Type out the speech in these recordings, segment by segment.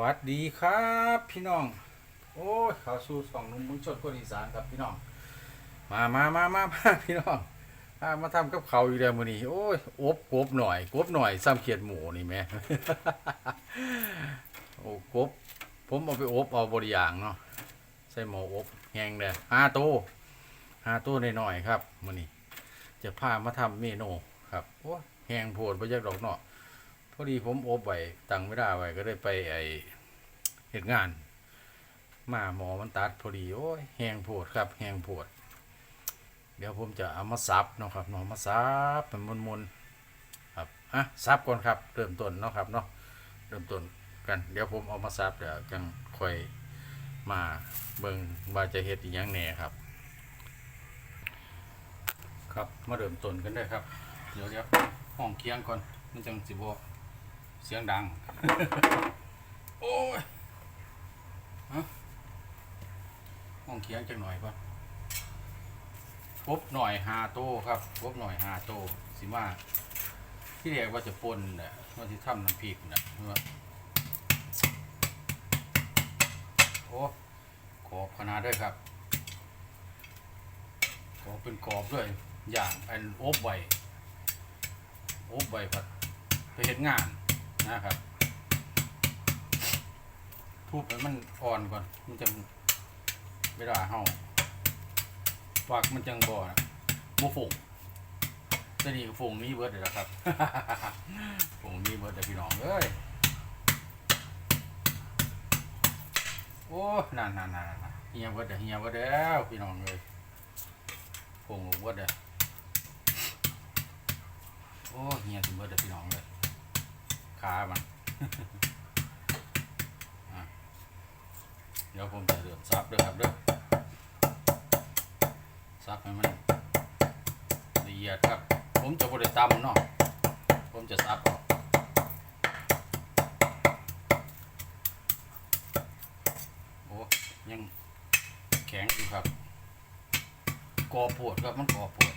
สวัสดีครับพี่น้อง โอ้ยเขาสู่สองหนุ่มมุ้งชดคนอีสานครับพี่น้อง มามามามามาพี่น้องมามาทำกับเขาอยู่เดียวมือนี้โอ้ยอบกบหน่อยกบหน่อยซ้ำเขียดหมูนี่แม่โอ้กบผมเอาไปอบเอาบริยางเนาะใส่หม้ออบแห้งเลยห้าโตวห้าโตวหน่อยๆครับมือนี้จะพามาทำเมนูครับโอ้แห้งโพดบ่จักดอกเนาะ อดีผมอบไว้ตั้งไม่ได้ไว้ก็ได้ไปไอเหตุงาน มาหมอมันตัดพอดีโอ้ยแหงโพดครับแหงโพดเดี๋ยวผมจะเอามาซับเนาะครับเนาะมาซับเป็นมนๆครับอะซับก่อนครับเริ่มต้นเนาะครับเนาะเริ่มต้นกันเดี๋ยวผมเอามาซับเดี๋ยวจังค่อยมาเบิ่งว่าจะเฮ็ดอีหยังแหน่ครับ ครับมาเริ่มต้นกันได้ครับ เดี๋ยวเดี๋ยวห้องเคียงก่อนมันจังสิบ เสียงดัง โอ้ยฮะห้องเคียงจังหน่อยป่ะกบหน่อยหาโตครับกบหน่อยหาโตสิมาที่เรียกว่าจะปนเนี่ยว่าที่ทำน้ำพริกนี่ยว่าโอ้กรอบขนาดด้วยครับกรอบเป็นกรอบด้วย อย่างอันอบไว้โอ้ใบผัดไปเห็นงาน นะครับทุบให้มันอ่อนก่อน มันจังเวลาเฮาฝักมันจังบ่นะบ่ฝงแต่นี่ก็ฝงมีเบิร์ดเลยนะครับฝงมีเบิดเด้อพี่น้องเอ้ยโอ้นั่นนั่นานนั่นเฮียเบิดเด้อเฮียเบิดแล้วพี่น้องเอ้ยฝงเบิดเด้อโอ้เฮียถึงเบิดเลยพี่น้องเลย ขามันเดี๋ยวผมจะเริ่มซับด้วยครับเด้อซับให้มันละเอียดครับ ผมจะบริตำเนาะผมจะซับออกโอ้ยังแข็งอยู่ครับกอปวดครับมันกอปวด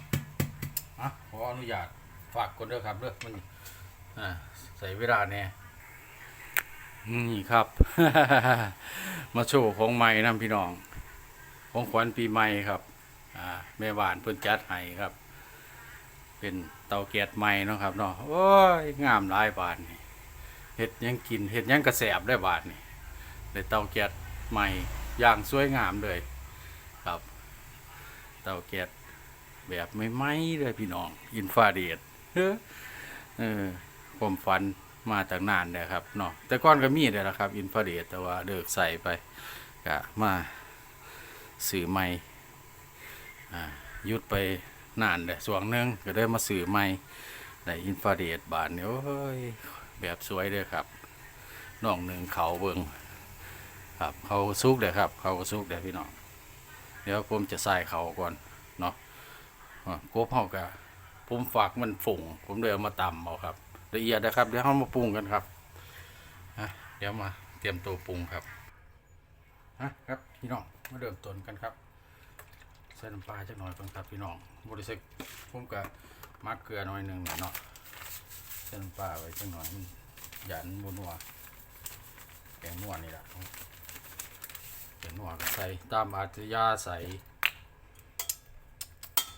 อะขออนุญาตฝากคนด้วยครับเด้อมัน อ่าใส่เวลาแน่นี่ครับ มาโชว์ของใหม่นํพี่น้อง ของขวัญปีใหม่ครับอ่าแม่บ้านเพิ่นจัดให้ครับ เป็นเตาแก๊สใหม่เนาะครับเนาะโอ้ยงามหลายบาทนี่เฮ็ดยังกินเฮ็ดยังกระแสบได้บาทนี่ได้เตาแก๊สใหม่อย่างสวยงามเลย ครับ เตาแก๊สแบบไม่ไหม้เลยพี่น้อง อินฟาเรดเฮ้อเออ ความฝันมาจากนานเลยครับเนาะแต่ก่อนก็มีเลยละครับ อินฟราเรดแต่ว่าเลิกใส่ไปก็มาสื่อใหม่อ่าหยุดไปนานเลยส่วงหนึงก็ได้มาสื่อใหม่ได้อินฟราเรดบานเนี่ยโอ้ยแบบสวยเลยครับน้องหนึ่งเขาเบิงครับเขาซุกเลยครับ เขาซุกเลยพี่น้องเดี๋ยวผมจะใส่เขาก่อนเนาะอะกบเฮากะผมฝากมันฝุ่งผมเลยเอามาตำเอาครับ ละเอียดนะครับ เดี๋ยวเรามาปรุงกันครับเดี๋ยวมาเตรียมตัวปรุงครับฮะครับพี่น้องมาเริ่มต้นกันครับใส่น้ำปลาจักหน่อยก่อนครับพี่น้องบริสุทธิ์ผมกะมักเกลือหน่อยหนึ่งเนาะใส่น้ำปลาไว้จักหน่อยมันหยันบนัวแกงนัวนี่แหละแกงนัวก็ใส่ตามอัธยาศัย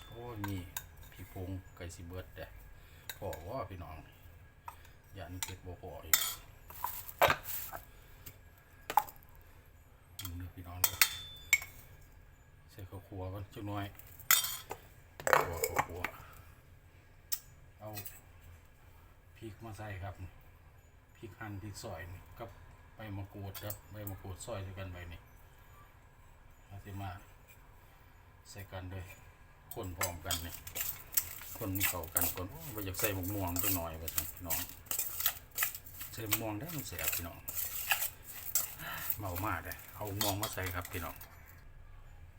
โอ้นี่พี่พงไก่สิเบิดเด้พอว่าพี่น้อง ยันเก็บบ่พออีกนี่พี่น้องใส่ข้าวคั่วก่อนจักหน่อยคั่วข้าวคั่วเอาพริกมาใส่ครับพริกหั่นพริกซอยนี่กับใบมะกรูดครับใบมะกรูดซอยด้วยกันใบนี้เอาสิมาใส่กันเลยคนพร้อมกันนี่คนมีเข้ากันคนว่าอยากใส่หมกม่วงจังหน่อยว่าซั่นพี่น้อง ใส่มกม่วงได้มันแสบพี่น้องเมามากเลยเอามกม่วงมาใส่ครับพี่น้อง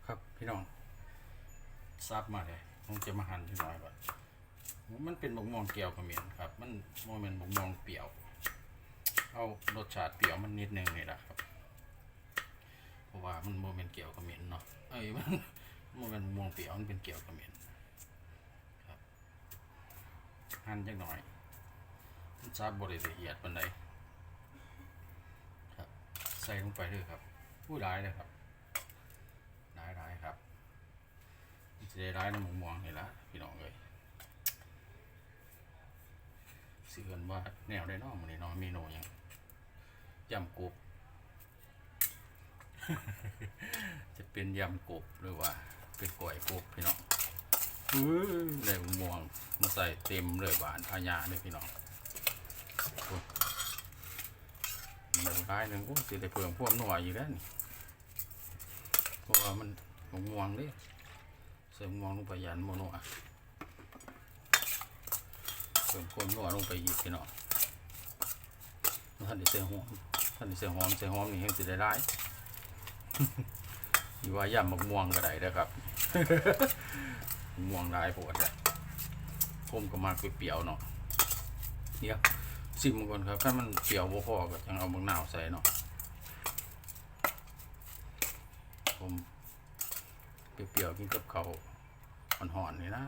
ครับพี่น้องซับมาเลยผมจะมาหั่นพี่น้อยก่อนมันเป็นหมกม่วงเกลียวกับเมียนครับ มันโมเมนหมกม่วงเปรี้ยว เอารสชาติเปรี้ยวมันนิดนึงนี่แหละครับ เพราะว่ามันโมเมนเกี่ยวกับเมียนเนาะ เอ้ยมันมันเป็นม่วงเปรี้ยวมันเป็นเกี่ยวกับเหม็นครับหั่นจังหน่อย ซาบบริละเอียดปานใดครับใส่ลงไปเลยครับผู้ร้ายเลยครับร้ายร้ายครับจะได้ร้ายน้ำหมูม่วงนี่ละพี่น้องเลยเสื่อนว่าแนวได้เนอกมันนี่เน้องเมนูหยังยำกบจะเป็นยำกบหรือว่า เป็นก๋วยกบพี่น้องเลยมะม่วงมาใส่เต็มเลยหวานอาญาเลยพี่น้องโอ้ มันร้ายหนึ่งโอ้สิได้เพิ่มพวกหน่วยอยู่แล้วนี่เพราะว่ามันมะม่วงเด้ใส่มะม่วงลงไปยันโมโนอะเพิ่มความนัวลงไปอีกพี่น้องท่านได้ใส่หอมท่านได้ใส่หอมใส่หอมนี่เฮงสิได้ร้ายอยู่ว่ายำมะม่วงก็ได้นะครับม่วงหลายปวดเลยผมก็มาเปรี้ยวเนาะเดี๋ยว ชิมมันก่อนครับถ้ามันเปรี้ยวบ่พอก็จังเอามะนาวใส่เนาะผมเปรี้ยวๆกินกับเขาห่อนๆนี่นะ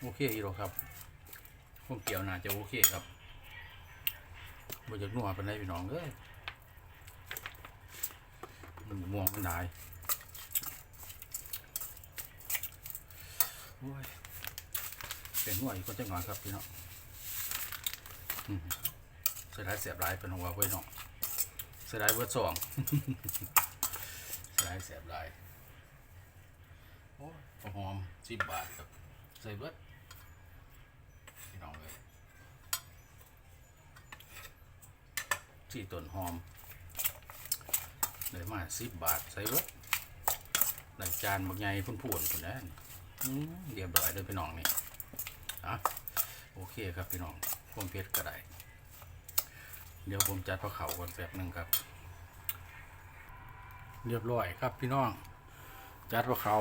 โอเคอีหรอกครับผมเกี่ยวน่าจะโอเคครับบ่จากนัวเป็นไรพี่น้องเอ้ยมันม่วงมันหลายโอ้ย เป็นนัวอีกคนจังหนอครับพี่น้องเสียดายเสียบหลายเป็นหัวไว้น้องเสียดายเบิดสองเสียดายเสียบหลายโอ้ยหอมสิบบาทครับใส่เบิดพี่น้องเลยที่ต้นหอมเลยมาสิบบาทใส่เบิดใส่จานบักใหญ่พุ่นพูนคนนั้น เรียบร้อยเลยพี่น้องนี่อะโอเคครับพี่น้องพวงเพชรก็ได้ เดี๋ยวผมจัดพระเขาก่อนแป๊บหนึ่งครับ เรียบร้อยครับพี่น้อง จัดพระเขา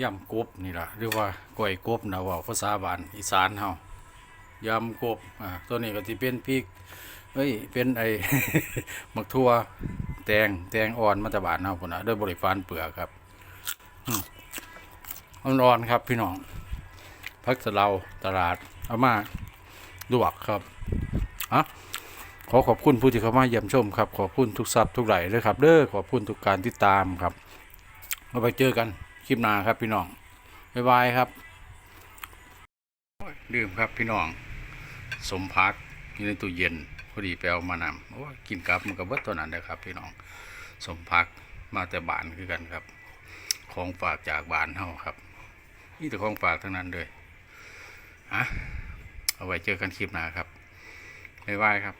ยำกบนี่ล่ะหรือว่าก้อยกบนะว่าภาษาบานอีสานเฮายำกบอ่าตัวนี้ก็ที่เป็นพริกเอ้ยเป็นไอ้มักทั่วแตงแตงอ่อนมาจากบ้านเฮาพุ่นนะด้วยบริฟานเปลือกครับ อืมร้อนๆครับ พี่น้องพักสะเลาตลาดเอามาลวกครับอะขอขอบคุณผู้ที่เข้ามาเยี่ยมชมครับ ขอบคุณทุกซับทุกไหลเลยครับเด้อขอบคุณทุกการติดตามครับเอาไปเจอกันคลิปหน้าครับพี่น้องบ๊ายบายครับโอ้ยลืมครับพี่น้อง สมพักอยู่ในตู้เย็นพอดีไปเอามานำโอ้กินกับมันกับเบิดตัวนั้นนะครับ พี่น้องสมพักมาแต่บ้านคือกันครับ ของฝากจากบ้านเฮาครับ นี่แต่ของฝากทั้งนั้นเลยอะเอาไว้เจอกันคลิปหน้าครับบ๊ายบายครับ